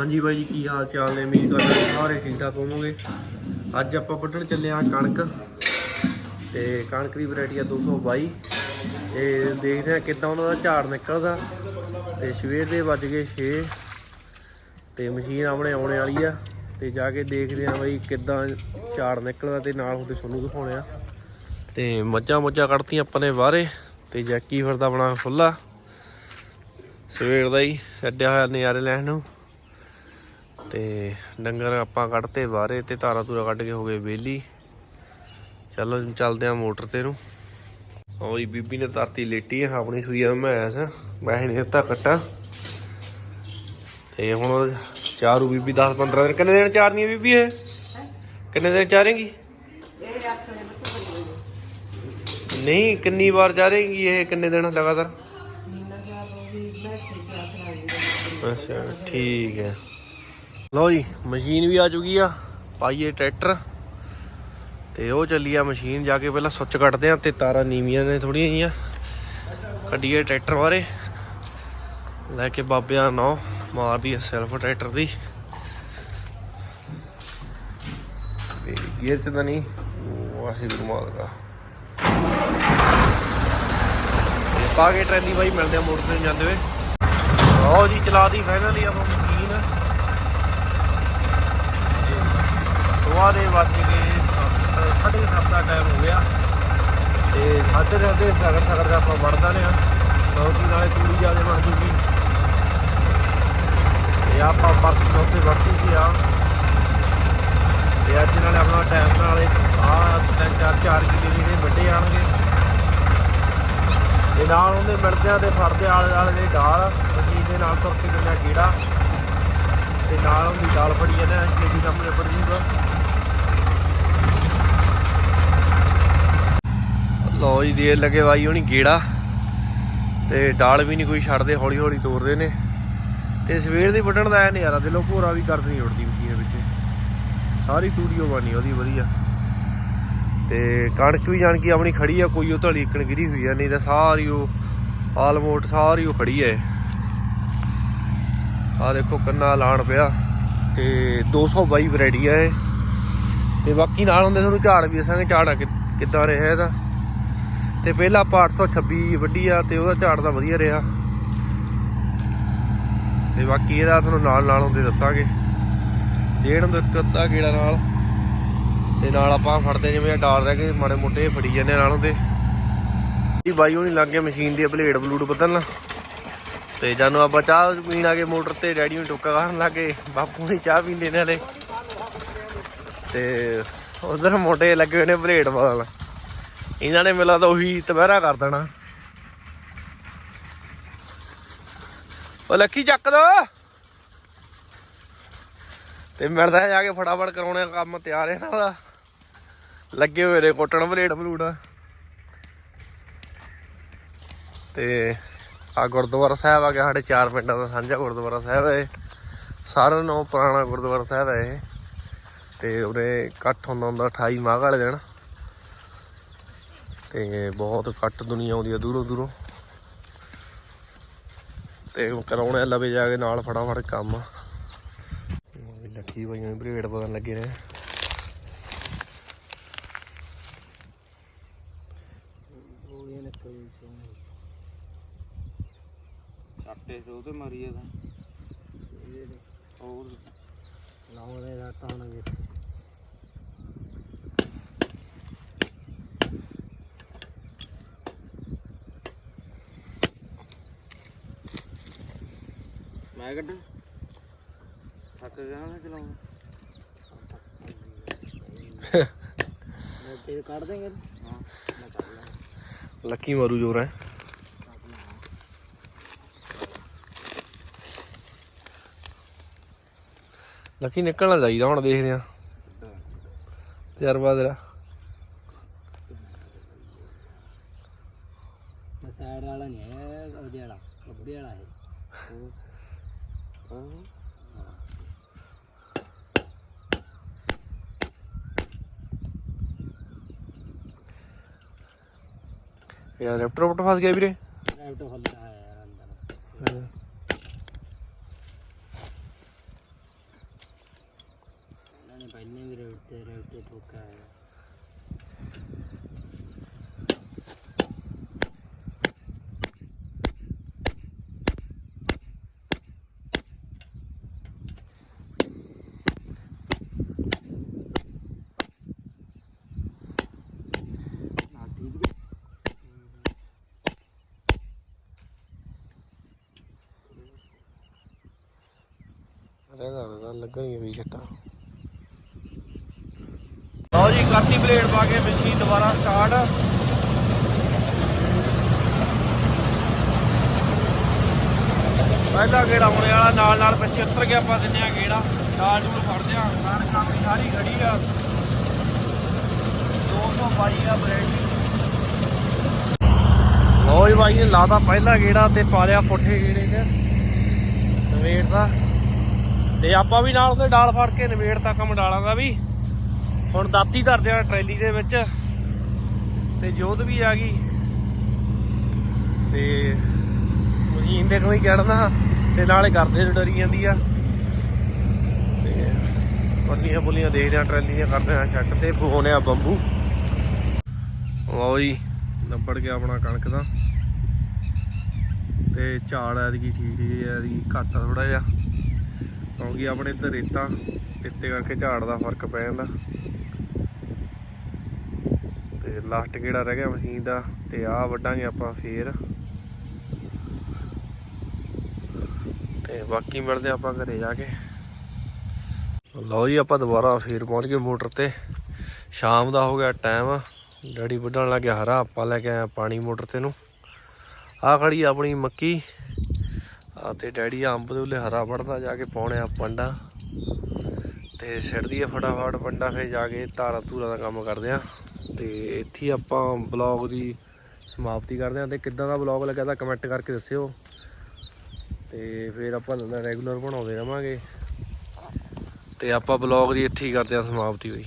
ਹਾਂਜੀ ਬਾਈ ਜੀ, ਕੀ ਹਾਲ ਚਾਲ ਨੇ? ਉਮੀਦ ਕਰਦਾ ਸਾਰੇ ਠੀਕ ਠਾਕ ਹੋਵੋਗੇ। ਅੱਜ ਆਪਾਂ ਵੱਢਣ ਚੱਲੇ ਹਾਂ ਕਣਕ ਤੇ ਕਣਕ ਦੀ ਵੈਰਾਈਟੀ ਆ 222 ਤੇ ਦੇਖਦੇ ਹਾਂ ਕਿੱਦਾਂ ਉਹਨਾਂ ਦਾ ਝਾੜ ਨਿਕਲਦਾ। ਤੇ ਸਵੇਰ ਦੇ ਵੱਜ ਗਏ 6 ਤੇ ਮਸ਼ੀਨ ਆਪਣੇ ਆਉਣੇ ਵਾਲੀ ਆ। ਤੇ ਜਾ ਕੇ ਦੇਖਦੇ ਹਾਂ ਬਈ ਕਿੱਦਾਂ ਝਾੜ ਨਿਕਲਦਾ ਤੇ ਨਾਲ ਹੁੰਦੇ ਤੁਹਾਨੂੰ ਦਿਖਾਉਣੇ ਆ। ਤੇ ਮੱਝਾਂ ਮੁੱਝਾਂ ਕੱਢਤੀਆਂ ਆਪਾਂ ਨੇ ਬਾਹਰੇ ਤੇ ਜੈਕੀ ਫਿਰਦਾ ਬਣਾ ਖੁੱਲਾ ਸਵੇਰ ਦਾ ਹੀ ਛੱਡਿਆ ਹੋਇਆ ਨਜ਼ਾਰੇ ਲੈਣ ਨੂੰ। ਤੇ ਡੰਗਰ ਆਪਾਂ ਕੱਢਤੇ ਬਾਹਰੇ ਤੇ ਧਾਰਾ ਧੂਰਾ ਕੱਢ ਕੇ ਹੋ ਗਏ ਵਿਹਲੀ। ਚਲੋ ਚੱਲਦੇ ਆ ਮੋਟਰ ਤੇ ਨੂੰ। ਓਏ ਬੀਬੀ ਨੇ ਧਰਤੀ ਲੇਟੀ ਆ ਆਪਣੀ ਸੂਈਆ ਮੈਸ ਮੈਂ ਨਹੀਂ ਦਿੱਤਾ ਕੱਟਾ। ਤੇ ਹੁਣ ਚਾਰੂ ਬੀਬੀ 10 15 ਦਿਨ ਕਿੰਨੇ ਦਿਨ ਚਾਰਨੀ ਆ ਬੀਬੀ ਇਹ? ਕਿੰਨੇ ਦਿਨ ਚਾਰੇਗੀ? ਨਹੀਂ ਕਿੰਨੀ ਵਾਰ ਚਾਰੇਗੀ ਇਹ ਕਿੰਨੇ ਦਿਨ ਲਗਾਤਾਰ? ਅੱਛਾ ਠੀਕ ਹੈ। ਲਓ ਜੀ, ਮਸ਼ੀਨ ਵੀ ਆ ਚੁੱਕੀ ਆ, ਪਾਈਏ ਟਰੈਕਟਰ। ਤੇ ਉਹ ਚੱਲੀ ਆ ਮਸ਼ੀਨ, ਜਾ ਕੇ ਪਹਿਲਾਂ ਸੁੱਚ ਕੱਟਦੇ ਆ ਤੇ ਤਾਰਾਂ ਨੀਵੀਆਂ ਨੇ ਥੋੜੀਆਂ ਜੀਆਂ ਕੱਢੀਏ ਟਰੈਕਟਰ ਬਾਰੇ। ਲੈ ਕੇ ਬਾਬਿਆਂ ਨੌ ਮਾਰਦੀ ਐ ਸੈਲਫ ਟਰੈਕਟਰ ਦੀ। ਤੇ ਗੇਅਰ ਚ ਤਾਂ ਨਹੀਂ। ਵਾਹਿਗੁਰੂ ਮਾਲਕਾ। ਪਾ ਕੇ ਟਰੈਲੀ ਬਾਈ ਮਿਲਦੇ ਆ ਮੋਟਰ ਤੇ ਜਾਂਦੇ ਵੇ ਆਓ ਜੀ ਚਲਾਦੀ ਫਾਈਨਲੀ ਆਪਾਂ ਮਸ਼ੀਨ ਸਵਾ ਦੇ ਵੱਜ ਕੇ ਸੱਤ- ਸਾਢੇ ਸੱਤ ਦਾ ਟਾਈਮ ਹੋ ਗਿਆ। ਤੇ ਸਾਢੇ ਰਹਿੰਦੇ ਸਗਰ ਸਗਰ ਦਾ ਆਪਾਂ ਵੜਦਾ ਨੇ ਕਿਉਂਕਿ ਨਾਲੇ ਤੂੜੀ ਜਿਆਦੇ ਬਣ ਜੂਗੀ। ਤੇ ਆਪਾਂ ਪਰਸ ਚੌਥੇ ਵਰਤੀ ਸੀ ਆ। ਤੇ ਅੱਜ ਨਾਲੇ ਆਪਣਾ ਟਾਈਮ ਨਾਲ ਆ ਤਿੰਨ ਚਾਰ ਚਾਰ ਕਿਲੇ ਜਿਹੜੇ ਵੱਡੇ ਆਣਗੇ ਤੇ ਨਾਲ ਉਹਦੇ ਮਿਲਦਿਆਂ ਤੇ ਫੜਦੇ ਆਲੇ ਆਲੇ ਦੇ ਡਾਲ ਮਸ਼ੀਨ ਦੇ ਨਾਲ ਤੁਰ ਕੇ ਦਿੰਦਾ ਕੀੜਾ ਤੇ ਨਾਲ ਉਹਦੀ ਡਾਲ ਫੜੀ ਜਾਂਦੇ ਆ ਛੇਤੀ ਕੰਮ ਨਿਬੜ ਜੂਗਾ ਲਓ ਜੀ, ਦੇਰ ਲੱਗੇ ਬਾਈ ਹੋਣੀ ਗੇੜਾ। ਤੇ ਡਾਲ ਵੀ ਨਹੀਂ ਕੋਈ ਛੱਡਦੇ ਹੌਲੀ ਹੌਲੀ ਤੋਰਦੇ ਨੇ। ਤੇ ਸਵੇਰ ਦੀ ਵੱਢਣ ਦਾ ਐ ਨਜ਼ਾਰਾ, ਦਿਲੋਂ ਭੋਰਾ ਵੀ ਕਰਦ ਨਹੀਂ ਉੜਦੀ ਮਸ਼ੀਨ ਵਿੱਚ। ਸਾਰੀ ਤੂੜੀ ਉਹ ਉਹਦੀ, ਵਧੀਆ। ਤੇ ਕਣਕ ਵੀ ਜਾਣ ਕੇ ਆਪਣੀ ਖੜੀ ਆ, ਕੋਈ ਉਹ ਧਲੀ ਇੱਕਣ ਗਿਰੀ ਹੋਈ ਆ, ਨਹੀਂ ਤਾਂ ਸਾਰੀ ਉਹ ਆਲਮੋਟ ਸਾਰੀ ਉਹ ਖੜੀ ਐ ਆ ਦੇਖੋ ਕੰਨਾ ਲਾਣ ਪਿਆ, ਤੇ 222 ਵੈਰਾਈਟੀ ਆ ਇਹ। ਤੇ ਬਾਕੀ ਨਾਲ ਹੁੰਦੇ ਤੁਹਾਨੂੰ ਝਾੜ ਵੀ ਦੱਸਾਂਗੇ, ਝਾੜਾ ਕਿੱਦਾਂ ਰਿਹਾ ਇਹਦਾ। ਤੇ ਪਹਿਲਾਂ ਆਪਾਂ 826 ਵੱਡੀ ਆ ਤੇ ਉਹਦਾ ਝਾੜ ਤਾਂ ਵਧੀਆ ਰਿਹਾ। ਤੇ ਬਾਕੀ ਇਹਦਾ ਤੁਹਾਨੂੰ ਨਾਲ ਨਾਲ ਹੁੰਦੇ ਦੱਸਾਂਗੇ। ਡੇਢ ਨੂੰ ਇੱਕ ਅੱਧਾ ਗੇੜਾ ਨਾਲ। ਤੇ ਨਾਲ ਆਪਾਂ ਫੜਦੇ ਜਿਵੇਂ ਡਾਲ ਰਹਿ ਗਏ, ਮਾੜੇ ਮੋਟੇ ਫੜੀ ਜਾਂਦੇ ਆ ਨਾਲ ਹੁੰਦੇ ਇਹ ਬਾਈ ਹੋਣੀ ਲੱਗ ਗਿਆ ਮਸ਼ੀਨ ਦੀ ਬਲੇਡ ਬਲੂਡ ਬਦਲਣ। ਤੇ ਜਾਨੂੰ ਆਪਾਂ ਚਾਹ ਪੀਣ ਆ ਗਏ, ਮੋਟਰ ਤੇ ਡੈਡੀ ਨੂੰ ਟੋਕਾ ਕਰਨ ਲੱਗੇ। ਬਾਪੂ ਨੇ ਚਾਹ ਪੀਂਦੇ ਨੇ ਹਲੇ ਤੇ ਉਧਰ ਮੋਟੇ ਲੱਗੇ ਹੋਏ ਨੇ ਬਲੇਡ ਬਦਲਣ। ਇਹਨਾਂ ਨੇ ਮਿਲਾ ਤਾਂ ਉਹੀ ਤਬਹਿਰਾ ਕਰ ਦੇਣਾ। ਉਹ ਲੱਕੀ ਚੱਕ ਦੋ। ਤੇ ਮਿਲਦਾ ਜਾ ਕੇ ਫਟਾਫਟ ਕਰਾਉਣੇ ਕੰਮ ਤਿਆਰ ਹੈ ਇਹਨਾਂ ਦਾ। ਲੱਗੇ ਹੋਏ ਨੇ ਕੋਟਣ ਬਲੇਡ ਬਲੂਡ ਤੇ ਆ ਗੁਰਦੁਆਰਾ ਸਾਹਿਬ ਆ ਗਿਆ ਸਾਡੇ ਚਾਰ ਪਿੰਡਾਂ ਦਾ ਸਾਂਝਾ ਗੁਰਦੁਆਰਾ ਸਾਹਿਬ ਹੈ। ਸਾਰਿਆਂ ਨੂੰ ਪੁਰਾਣਾ ਗੁਰਦੁਆਰਾ ਸਾਹਿਬ ਹੈ ਇਹ। ਤੇ ਉਰੇ ਇਕੱਠ ਹੁੰਦਾ ਹੁੰਦਾ 28 ਮਾਘ ਵਾਲੇ ਦਿਨ। ਤੇ ਬਹੁਤ ਘੱਟ ਦੁਨੀਆ ਆਉਂਦੀ ਆ ਦੂਰੋਂ ਦੂਰੋਂ। ਤੇ ਉਹ ਕਰਾਉਣੇ ਲਵੇ ਜਾ ਕੇ ਨਾਲ ਫਟਾਫਟ ਕੰਮ। ਲੱਕੀ ਭਾਈਆਂ ਨੇ ਬਰੇਡ ਬਦਲਣ ਲੱਗੇ ਨੇ ਛੱਟੇ ਤੇ ਉਹਦੇ ਮਾਰੀ ਇਹਦਾ ਹੋਰ। ਲਾਉਣੇ ਦਾ ਟਾਉਣਗੇ ਮੈਂ ਕੱਢਾਂ। ਥੱਕ ਗਿਆ ਨਾ ਚਲਾਉਂ ਮੈਂ ਤੇ ਕੱਢ ਦੇਂਗੇ ਹਾਂ ਮੈਂ ਕੱਢ ਲਾਂ। ਲੱਕੀ ਮਾਰੂ ਜੋਰ ਹੈ। ਲੱਕੀ ਨਿਕਲਣਾ ਚਾਹੀਦਾ ਹੁਣ ਦੇਖਦੇ ਆ ਤਜਰਬਾ ਤੇਰਾ। ਸਾਈਡ ਵਾਲਾ ਨਹੀਂ ਹੈ ਉਹਦੇ ਵਾਲਾ ਉਹਦੇ ਵਾਲਾ ਹੈ ਹਾਂ ਯਾਰ ਰੈਪਟਰ ਰੈਪਟਰ ਫਸ ਗਿਆ ਵੀਰੇ। ਰੈਪਟਰ ਫਸ ਗਿਆ ਯਾਰ ਅੰਦਰ ਇਹਨਾਂ ਨੇ ਪਹਿਲੇ ਵੀ ਰੈਪਟਰ ਰੈਪਟਰ ਠੋਕਾ ਹੈ ਰਹਿਦਾ ਰਹਿਦਾ ਲੱਗਣੀ ਵੀ ਛੱਟਾ ਲਓ ਜੀ ਕਰਤੀ ਪਲੇਟ ਪਾ ਕੇ ਮਸ਼ੀਨ ਦੁਬਾਰਾ ਸਟਾਰਟ ਪਹਿਲਾ ਗੇੜਾ ਹੋਣੇ ਵਾਲਾ, ਨਾਲ ਨਾਲ ਪਿੱਛੇ ਉੱਤਰ ਗਿਆ ਆਪਾਂ ਦਿੰਨੇ ਆ ਗੇੜਾ। ਨਾਲ ਨੂੰ ਫੜਦੇ ਆ, ਨਾਲ ਕੰਮ ਸਾਰੀ ਖੜੀ ਆ। 222 ਆ ਬ੍ਰੇਕ ਲਓ ਜੀ ਬਾਈ ਨੇ ਲਾਤਾ ਪਹਿਲਾ ਗੇੜਾ ਤੇ ਪਾ ਲਿਆ ਪੁੱਠੇ ਗੇੜੇ 'ਚ। ਨਵੇੜ ਦਾ ਤੇ ਆਪਾਂ ਵੀ ਨਾਲ ਉਹਦੇ ਡਾਲ ਫੜ ਕੇ ਨਵੇੜ ਤੱਕ ਕੰਮ ਡਾਲਾਂ ਦਾ ਵੀ। ਹੁਣ ਦਾਤੀ ਧਰਦੇ ਆ ਟਰੈਲੀ ਦੇ ਵਿੱਚ। ਤੇ ਜੋਤ ਵੀ ਆ ਗਈ। ਤੇ ਮਸ਼ੀਨ ਦੇ ਕੋਈ ਚੜਨਾ ਤੇ ਨਾਲੇ ਕਰਦੇ ਡਰੀ ਜਾਂਦੀ ਆ। ਤੇ ਪੱਲੀਆਂ ਪੁੱਲੀਆਂ ਦੇਖਦੇ ਆ ਟਰੈਲੀਆਂ ਕਰਦੇ ਆ ਛੱਟ ਤੇ ਪਾਉਨੇ ਆ ਬੰਬੂ। ਲਓ ਜੀ ਨੱਬੜ ਗਿਆ ਆਪਣਾ ਕਣਕ ਦਾ। ਤੇ ਝਾੜ ਐਤਕੀ ਠੀਕ ਠੀਕ ਹੈ ਐਤਕੀ ਘੱਟ ਥੋੜਾ ਜਿਹਾ। ਕਿਉਂਕਿ ਆਪਣੇ ਇੱਧਰ ਰੇਤਾ, ਰੇਤੇ ਕਰਕੇ ਝਾੜ ਦਾ ਫ਼ਰਕ ਪੈ ਜਾਂਦਾ। ਤੇ ਲਾਸਟ ਕਿਹੜਾ ਰਹਿ ਗਿਆ? ਮਸ਼ੀਨ ਦਾ। ਤੇ ਆਹ ਵੱਢਾਂਗੇ ਆਪਾਂ ਫੇਰ। ਤੇ ਬਾਕੀ ਮਿਲਦੇ ਆਪਾਂ ਘਰੇ ਜਾ ਕੇ। ਲਓ ਜੀ, ਆਪਾਂ ਦੁਬਾਰਾ ਫੇਰ ਪਹੁੰਚ ਗਏ ਮੋਟਰ ਤੇ। ਸ਼ਾਮ ਦਾ ਹੋ ਗਿਆ ਟਾਈਮ। ਡੈਡੀ ਵੱਢਣ ਲੱਗਿਆ ਹਰਾ। ਆਪਾਂ ਲੈ ਕੇ ਆਇਆ ਪਾਣੀ ਮੋਟਰ ਤੇ ਨੂੰ। ਆਹ ਖੜੀ ਆਪਣੀ ਮੱਕੀ। ਆ ਤੇ ਡੈਡੀ ਅੰਬ ਦੇ ਉੱਲੇ ਹਰਾ ਵੜਦਾ ਜਾ ਕੇ ਪਾਉਣੇ ਆ ਪੰਡਾ। ਤੇ ਸਿੱਟਦੀ ਆ ਫਟਾਫਟ ਪੰਡਾ ਫੇਰ ਜਾ ਕੇ ਧਾਰਾ ਧੂਰਾ ਦਾ ਕੰਮ ਕਰਦੇ ਆ। ਤੇ ਇੱਥੇ ਆਪਾਂ ਬਲੌਗ ਦੀ ਸਮਾਪਤੀ ਕਰਦੇ ਆ ਤੇ ਕਿੱਦਾਂ ਦਾ ਬਲੌਗ ਲੱਗਿਆ ਤਾਂ ਕਮੈਂਟ ਕਰਕੇ ਦੱਸਿਓ। ਤੇ ਫਿਰ ਆਪਾਂ ਰੈਗੂਲਰ ਬਣਾਉਂਦੇ ਰਵਾਂਗੇ। ਤੇ ਆਪਾਂ ਬਲੌਗ ਦੀ ਇੱਥੇ ਹੀ ਕਰਦੇ ਆ ਸਮਾਪਤੀ ਹੋਈ।